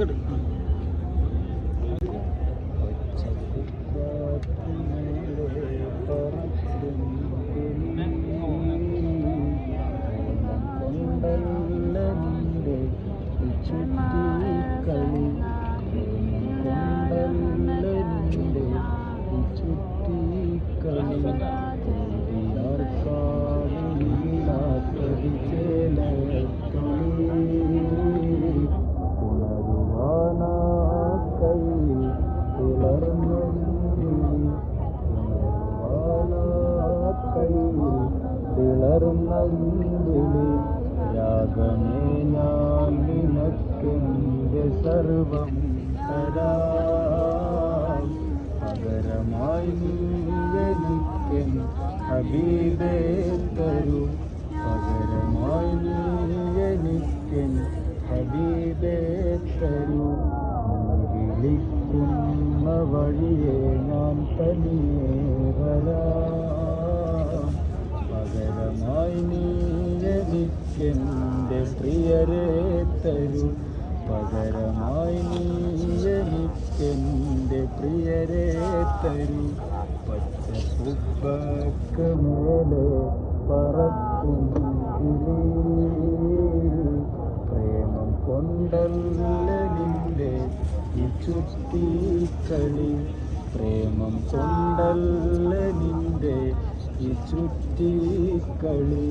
കേട്ടോ തിളർന്നങ്കിലി രാഗമേ സർവം പകരമായി നീ എനിക്കൻ ഹബീബേ തരൂ. പകരമായി നീ എനിക്കൻ ഹബീബേ തരൂ. വിളിക്കുന്ന വഴിയെ ഞാൻ തനിയേ വരാം. എനിക്കെന്റെ പ്രിയരെ തരൂ. പകരമായി നീ എനിക്കെന്റെ പ്രിയരെ തരൂ. പച്ച പുപ്പക്ക് മേലെ പറക്കും പ്രേമം കൊണ്ടല്ല നിന്റെ ഈ ചുറ്റിക്കളി. പ്രേമം കൊണ്ടല്ല നിന്റെ ഈ ചുറ്റിക്കളി.